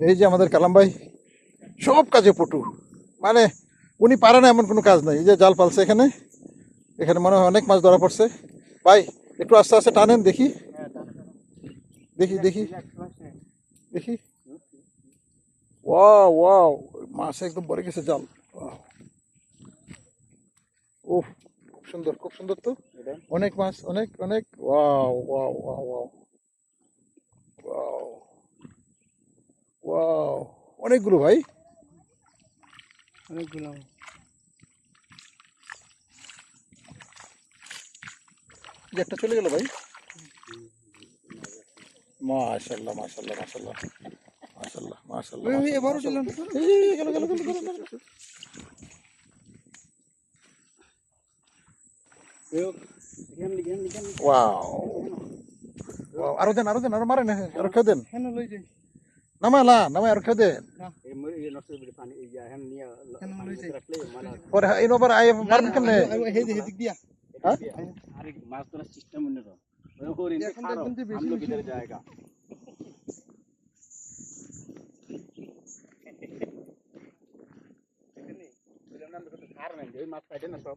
এই যে আমাদের কালাম ভাই সব কাজে পটু। মানে উনি পারে না এমন কোনো কাজ নাই। এই যে জাল পালছে এখানে এখানে মনে হয় অনেক মাছ ধরা পড়ছে। ভাই একটু আস্তে আস্তে টানেন দেখি। দেখি দেখি। দেখি। ওয়াও ওয়াও মাছ একদম ভরে গেছে জাল। ও খুব সুন্দর খুব সুন্দর তো। অনেক মাছ অনেক অনেক। Wow wow wow. ওয়াও। অনেকগুলো ভাই? অনেকগুলো। একটা চলে গেল ভাই। মাশাল্লাহ মাশাল্লাহ মাশাল্লাহ মাশাল্লাহ মাশাল্লাহ এবারও গেল গেল গেল গেল ওয়াও আরও দেন আরও দেন আরও মারেন আরও খেয়ে দেন। লই যাই। নামালা নামাই আরও কেন যাই পরে এই নম্বর আই মারবেন কেমনে হেদি হেদিক দিয়া হ্যাঁ? মাছ ধরার সিস্টেম জায়গা মাছ পাইতে না সব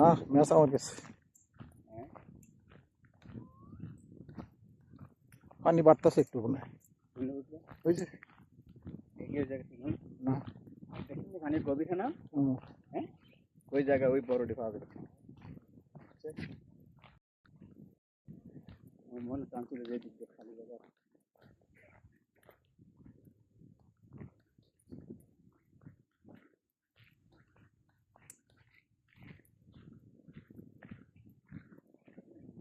না ম্যাচ আমার কাছে পানি বাড়তেছে একটু মনে। ওই যে জায়গা না না হ্যাঁ ওই জায়গায় ওই বড়টি পাওয়া যাবে মনে চান্সুলে যে খালি জায়গা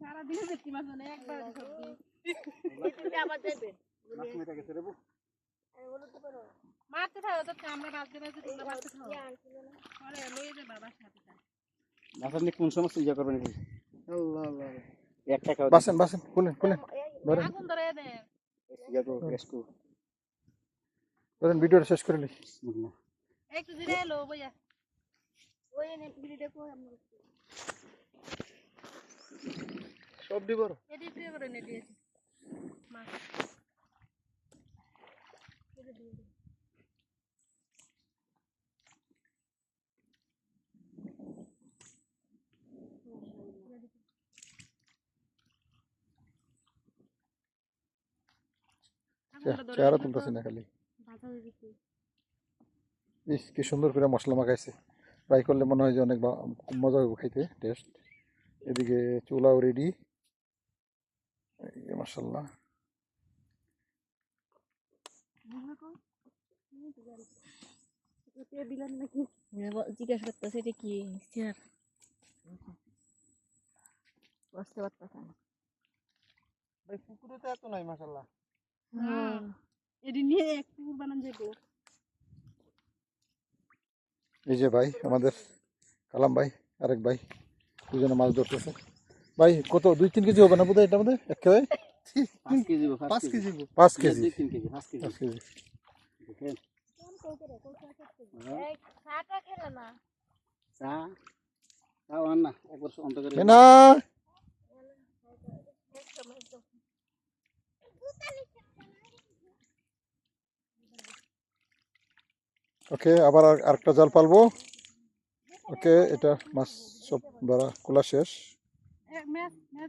সারাদিনে দেখতে মাছ মানে একবার সবজি। আবার দেবে। মাছ মেরে গেছে রে বউ। মারতে থাকো তো আমরা বাজতে বাজতে তোমরা মারতে থাকো পরে লয়ে যাবে বাবার সাথে মাছ আপনি কোন সমস্ত ইয়া করবেন আল্লাহ আল্লাহ। একটা খাওয়া বাসেন বাসেন খুলেন খুলেন। ধরেন। আগুন ধরে দে। ইয়া তো রেস্কু ধরেন ভিডিওটা শেষ করে নি একটু বইয়া ওই নে বিড়ি দেখো আমরা সব দিবর এডি প্রিয় করে নে দিয়েছি মাছ চেহারা তুলতেছি না খালি। ইস কি সুন্দর করে মশলা মাখাইছে। ফ্রাই করলে মনে হয় যে অনেক খুব মজা হবে খাইতে টেস্ট এদিকে চুলাও রেডি মাসাল্লাহ জিজ্ঞাসা করতেছে এটা কি বুঝতে পারতেছে না ভাই পুকুরে তো এত নাই মাশাআল্লাহ। হ্যাঁ এটি নিয়ে এক পুকুর বানান যাব। এই যে ভাই আমাদের কালাম ভাই আরেক ভাই দুজনে মাছ ধরতেছে। ভাই কত দুই তিন কেজি হবে না বোধহয় এটা আমাদের এক কেজি? পাঁচ কেজি পাঁচ কেজি। পাঁচ কেজি কেজি। তিন কেজি পাঁচ কেজি। পাঁচ কেজি। দেখেন। চাটা খেলে না। ওকে আবার আরেকটা জাল পালবো। ওকে এটা মাছ সব ধরা খোলা শেষ। হ্যাঁ,